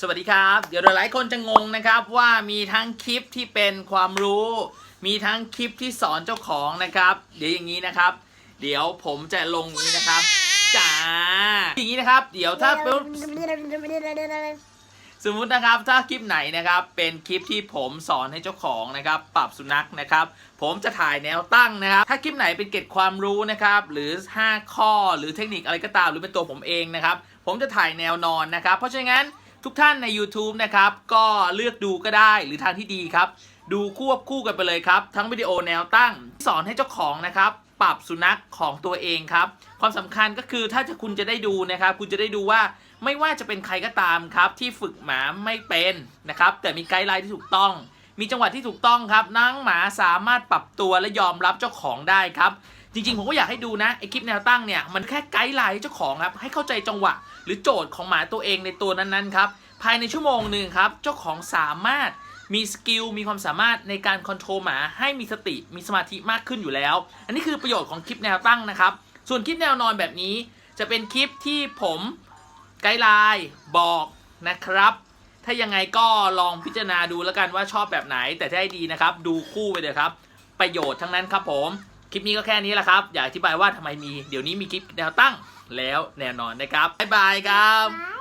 สวัสดีครับ เดี๋ยวหลายคนจะงงนะครับว่ามีทั้งคลิปที่เป็นความรู้ มีทั้งคลิปที่สอนเจ้าของนะครับ เดี๋ยวอย่างนี้นะครับ เดี๋ยวผมจะลงนี้นะครับจ้าอย่างนี้นะครับ เดี๋ยวถ้าปุ๊บสมมุตินะครับถ้าคลิปไหนนะครับเป็นคลิปที่ผมสอนให้เจ้าของนะครับ ปรับสุนัขนะครับ ผมจะถ่ายแนวตั้งนะครับ ถ้าคลิปไหนเป็นเกร็ดความรู้นะครับ หรือ 5 ข้อหรือเทคนิคอะไรก็ตาม หรือเป็นตัวผมเองนะครับ ผมจะถ่ายแนวนอนนะครับ เพราะฉะนั้น ทุกท่านใน YouTube นะครับ ก็เลือกดูก็ได้หรือทางที่ดีครับ ดูควบคู่กันไปเลยครับ ทั้งวิดีโอแนวตั้ง สอนให้เจ้าของนะครับ ปรับสุนัขของตัวเองครับ ความสำคัญก็คือถ้าจะคุณจะได้ดูนะครับ คุณจะได้ดูว่าไม่ว่าจะเป็นใครก็ตามครับ ที่ฝึกหมาไม่เป็นนะครับ แต่มีไกด์ไลน์ที่ถูกต้อง มีจังหวะที่ถูกต้องครับนังหมาสามารถปรับตัวและยอมรับเจ้าของได้ครับ จริงๆ ผมก็อยากให้ดูนะไอคลิปแนวตั้งเนี่ยมันแค่ไกด์ไลน์เจ้าของครับให้เข้าใจจังหวะ หรือโจทย์ของหมาตัวเองในตัวนั้นๆครับภายในชั่วโมงหนึ่งครับเจ้าของสามารถมีสกิลมีความสามารถในการคอนโทรลหมาให้มีสติมีสมาธิมากขึ้นอยู่แล้ว อันนี้คือประโยชน์ของคลิปแนวตั้งนะครับ ส่วนคลิปแนวนอนแบบนี้ จะเป็นคลิปที่ผมไกด์ไลน์บอกนะครับ ถ้ายังไงก็ลองพิจารณาดูแล้วกันว่าชอบแบบไหนแต่ถ้าให้ดีนะครับ ดูคู่ไปเลยครับ ประโยชน์ทั้งนั้นครับผม คลิปนี้ก็แค่นี้แหละครับ อยากอธิบายว่าทำไมมี เดี๋ยวนี้มีคลิปแนวตั้งแล้วแน่นอนนะครับ บ๊ายบายครับ